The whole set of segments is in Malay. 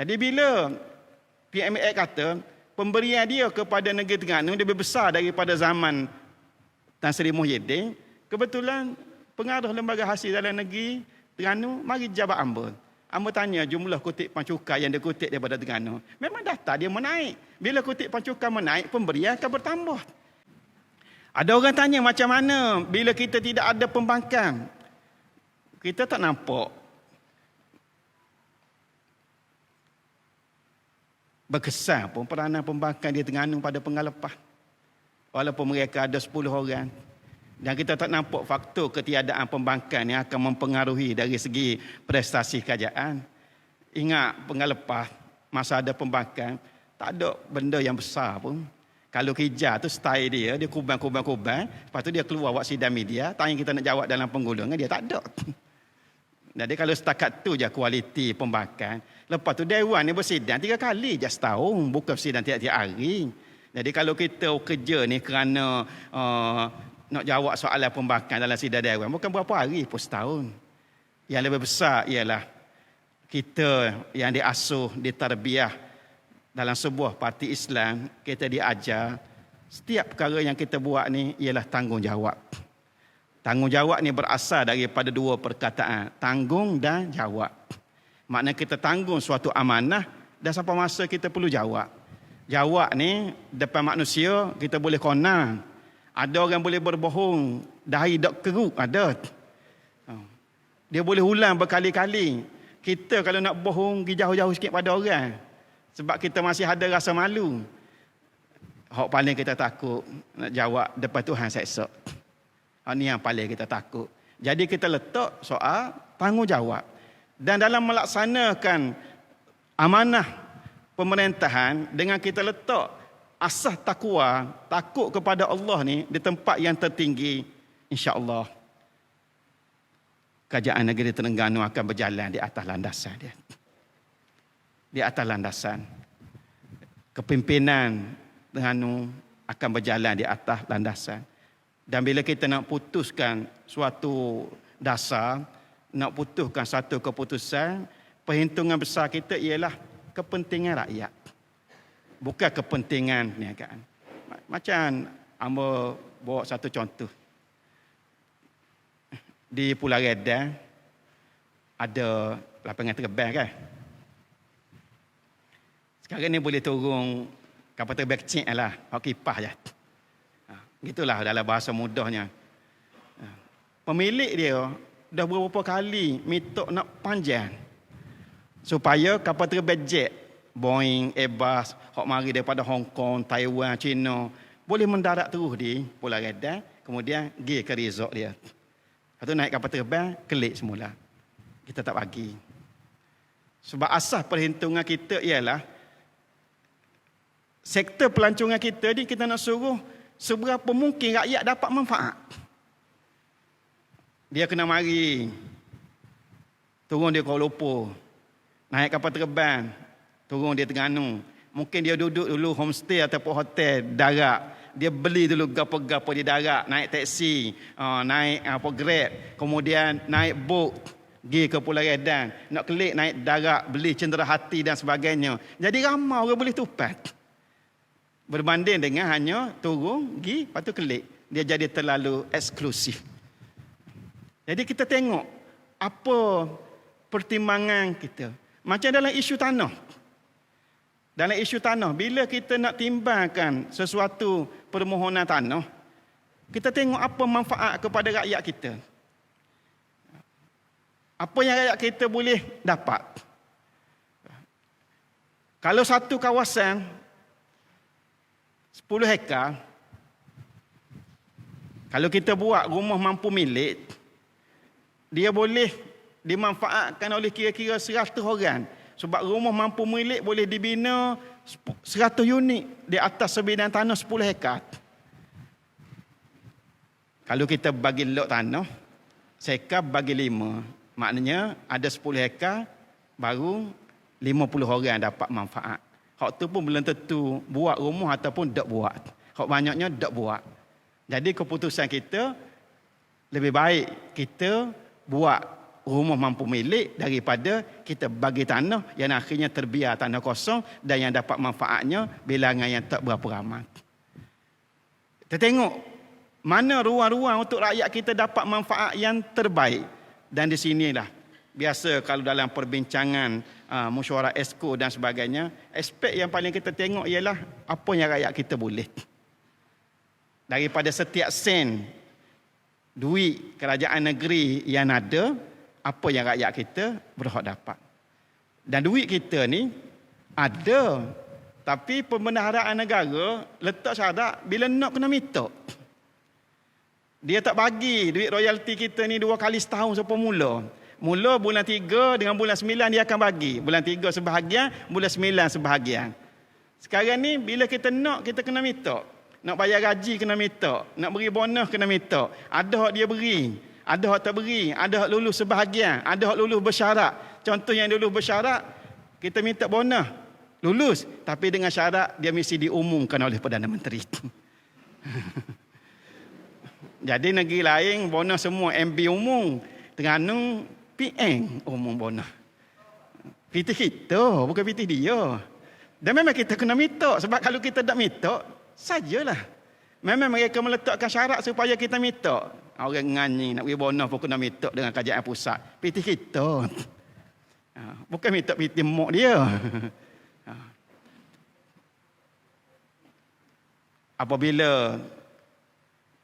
Jadi bila PMA kata pemberian dia kepada negeri Terengganu lebih besar daripada zaman Tan Sri Muhyiddin, kebetulan pengaruh lembaga hasil dalam negeri Terengganu mari jabat ambul. Amba tanya jumlah kutip pancukai yang dikutip daripada Terengganu. Memang data dia menaik. Bila kutip pancukai menaik, pemberian akan bertambah. Ada orang tanya macam mana bila kita tidak ada pembangkang. Kita tak nampak berkesan pun peranan pembangkang di Terengganu pada pengalepah. Walaupun mereka ada 10 orang. Dan kita tak nampak faktor ketiadaan pembangkang yang akan mempengaruhi dari segi prestasi kerajaan. Ingat pengalepah masa ada pembangkang, tak ada benda yang besar pun. Kalau kejar tu style dia, dia kubang-kubang-kubang. Lepas tu dia keluar buat sidang media, tanya kita nak jawab dalam penggulungan, dia tak ada. Jadi kalau setakat tu je kualiti pembangkang. Lepas tu Dewan ni bersidang tiga kali je setahun. Bukan bersidang tiap-tiap hari. Jadi kalau kita kerja ni kerana uh, nak jawab soalan pembangkang dalam sidang Dewan. Bukan berapa hari pun setahun. Yang lebih besar ialah kita yang diasuh, ditarbiah dalam sebuah parti Islam. Kita diajar setiap perkara yang kita buat ni ialah tanggungjawab. Tanggungjawab ni berasal daripada dua perkataan. Tanggung dan jawab. Maknanya kita tanggung suatu amanah dan sampai masa kita perlu jawab. Jawab ni depan manusia kita boleh konang. Ada orang boleh berbohong. Dahi dok keruk ada. Ha. Dia boleh ulang berkali-kali. Kita kalau nak bohong pergi jauh-jauh sikit pada orang. Sebab kita masih ada rasa malu. Hak paling kita takut nak jawab depan Tuhan seksa. Ini yang paling kita takut. Jadi kita letak soal tanggungjawab. Dan dalam melaksanakan amanah pemerintahan dengan kita letak asas takwa, takut kepada Allah ni di tempat yang tertinggi, insya-Allah kerajaan negeri Terengganu akan berjalan di atas landasan dia. Di atas landasan kepimpinan Terengganu akan berjalan di atas landasan dan bila kita nak putuskan suatu dasar, nak putuskan satu keputusan, perhitungan besar kita ialah kepentingan rakyat. Bukan kepentingan perniagaan. Macam Amba bawa satu contoh. Di Pulau Redan ada lapangan terbang kan? Sekarang ni boleh turun kapal terbang kecil lah. Hak kipah je. Gitulah dalam bahasa mudahnya. Ha. Pemilik dia dah beberapa kali minta nak panjang. Supaya kapal terbang jet, Boeing, Airbus, hok mari daripada Hong Kong, Taiwan, China, boleh mendarat terus di Pulau Redan, kemudian pergi ke resort dia. Lepas tu naik kapal terbang, kelik semula. Kita tak bagi. Sebab asas perhitungan kita ialah sektor pelancongan kita ni kita nak suruh seberapa mungkin rakyat dapat manfaat. Dia kena mari. Turun dia Kuala Lumpur. Naik kapal terbang. Turun dia Terengganu. Mungkin dia duduk dulu homestay ataupun hotel darat. Dia beli dulu gapo-gapo di darat. Naik teksi. Uh, naik apa grab. Kemudian naik boat. Pergi ke Pulau Redan. Nak kelik naik darat. Beli cendera hati dan sebagainya. Jadi ramai orang boleh tupat. Berbanding dengan hanya turun, pergi, lepas tu kelik. Dia jadi terlalu eksklusif. Jadi kita tengok apa pertimbangan kita. Macam dalam isu tanah. Dalam isu tanah, bila kita nak timbangkan sesuatu permohonan tanah, kita tengok apa manfaat kepada rakyat kita. Apa yang rakyat kita boleh dapat. Kalau satu kawasan 10 hektar. Kalau kita buat rumah mampu milik dia boleh dimanfaatkan oleh kira-kira 100 orang. Sebab rumah mampu milik boleh dibina 100 unit di atas sebidang tanah 10 hektar. Kalau kita bagi lot tanah sekar bagi 5 maknanya ada 10 hektar baru 50 orang dapat manfaat Hak tu pun belum tentu buat rumah ataupun tak buat. Hak banyaknya tak buat. Jadi keputusan kita lebih baik kita buat rumah mampu milik daripada kita bagi tanah yang akhirnya terbiar tanah kosong dan yang dapat manfaatnya bilangan yang tak berapa ramai. Kita tengok mana ruang-ruang untuk rakyat kita dapat manfaat yang terbaik. Dan di sinilah biasa kalau dalam perbincangan uh, mesyuarat esko dan sebagainya, aspek yang paling kita tengok ialah apa yang rakyat kita boleh. Daripada setiap sen duit kerajaan negeri yang ada, apa yang rakyat kita berhak dapat. Dan duit kita ni ada tapi pembendaharaan negara letak syarat bila nak kena minta. Dia tak bagi duit royalti kita ni dua kali setahun sampai mula. Mula bulan tiga dengan bulan sembilan dia akan bagi. Bulan tiga sebahagian, bulan sembilan sebahagian. Sekarang ni bila kita nak, kita kena minta. Nak bayar gaji kena minta. Nak beri bonus kena minta. Ada hak dia beri. Ada hak tak beri. Ada hak lulus sebahagian. Ada hak lulus bersyarat. Contoh yang lulus bersyarat, kita minta bonus. Lulus. Tapi dengan syarat dia mesti diumumkan oleh Perdana Menteri. Jadi negeri lain bonus semua MB umum. Terengganu PN umum bonus. Pitih kita, bukan pitih dia. Dan memang kita kena minta. Sebab kalau kita tak minta, sajalah. Memang mereka meletakkan syarat supaya kita minta. Orang nganyi nak beri bonus pun kena minta dengan kajian pusat. Pitih kita. Ha, bukan minta pitih mok dia. Ha. Apabila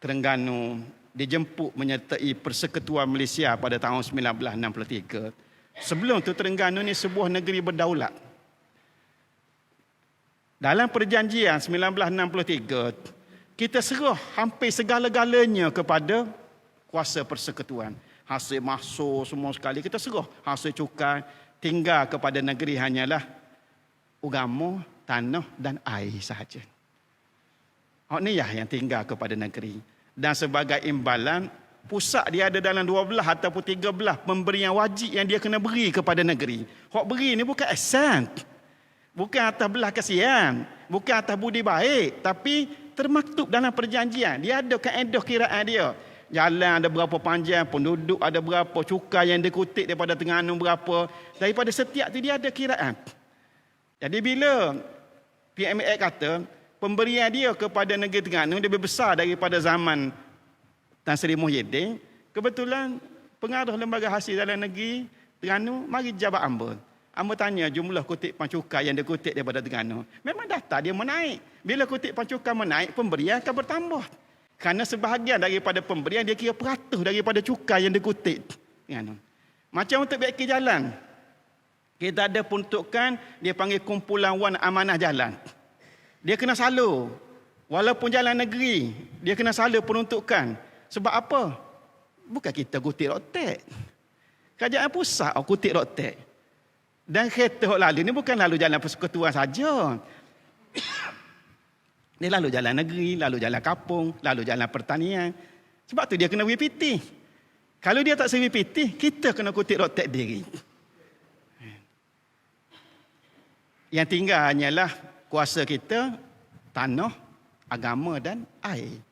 Terengganu dijemput menyertai Persekutuan Malaysia pada tahun 1963. Sebelum itu Terengganu ni sebuah negeri berdaulat. Dalam perjanjian 1963, kita serah hampir segala-galanya kepada kuasa persekutuan. Hasil masuk semua sekali kita serah. Hasil cukai tinggal kepada negeri hanyalah agama, tanah dan air sahaja. Hak ni lah yang tinggal kepada negeri. Dan sebagai imbalan, pusat dia ada dalam 12 ataupun 13 pemberian wajib yang dia kena beri kepada negeri. Hak beri ni bukan ahsan. Bukan atas belah kasihan. Bukan atas budi baik. Tapi termaktub dalam perjanjian. Dia ada kaedah kiraan dia. Jalan ada berapa panjang, penduduk ada berapa, cukai yang dikutip daripada Terengganu berapa. Daripada setiap tu dia ada kiraan. Jadi bila PMA kata, pemberian dia kepada negeri Terengganu lebih besar daripada zaman Tan Sri Muhyiddin. Kebetulan pengaruh lembaga hasil dalam negeri Terengganu mari jabat Amba. Amba tanya jumlah kutip pancukai yang dia kutip daripada Terengganu. Memang data dia menaik. Bila kutip pancukai menaik, pemberian akan bertambah. Kerana sebahagian daripada pemberian dia kira peratus daripada cukai yang dikutip. Macam untuk baiki jalan. Kita ada peruntukan, dia panggil kumpulan wan amanah jalan. Dia kena salur. Walaupun jalan negeri, dia kena salur peruntukan. Sebab apa? Bukan kita kutip rotek. Kerajaan pusat oh, kutip rotek. Dan kereta lalu ni bukan lalu jalan persekutuan saja. Dia lalu jalan negeri, lalu jalan kapung, lalu jalan pertanian. Sebab tu dia kena WPT. Kalau dia tak sewi PT, kita kena kutip rotek diri. Yang tinggal hanyalah kuasa kita tanah, agama dan air.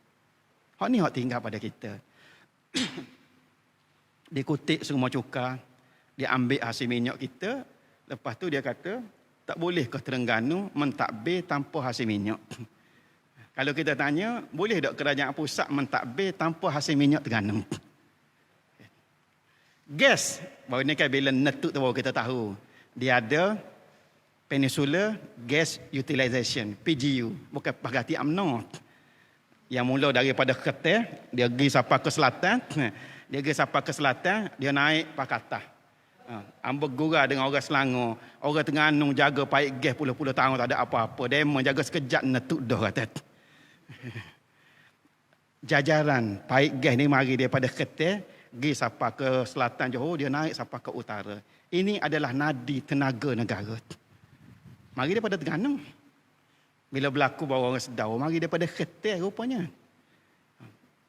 Hak ni hak tinggal pada kita. dia kutip semua cuka, dia ambil hasil minyak kita, lepas tu dia kata, tak boleh ke Terengganu mentadbir tanpa hasil minyak. Kalau kita tanya, boleh tak kerajaan pusat mentadbir tanpa hasil minyak Terengganu? Gas, baru ni kan bila netuk tu baru kita tahu. Dia ada Peninsula Gas Utilization, PGU, bukan Pagati UMNO. Yang mula daripada Keter, dia pergi sampai ke selatan, dia pergi sampai ke selatan, dia naik Pakatah. Ha, Ambil gura dengan orang Selangor, orang Terengganu jaga paik gas puluh-puluh tahun tak ada apa-apa. Dia jaga sekejap netuk dah kata. Jajaran paik gas ni mari daripada Keter, pergi sampai ke selatan Johor, dia naik sampai ke utara. Ini adalah nadi tenaga negara. Mari daripada Terengganu. Bila berlaku bawa orang sedau, mari daripada Ketir rupanya.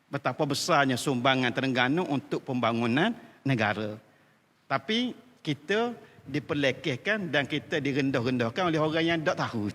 Betapa besarnya sumbangan Terengganu untuk pembangunan negara. Tapi kita diperlekehkan dan kita direndah-rendahkan oleh orang yang tak tahu.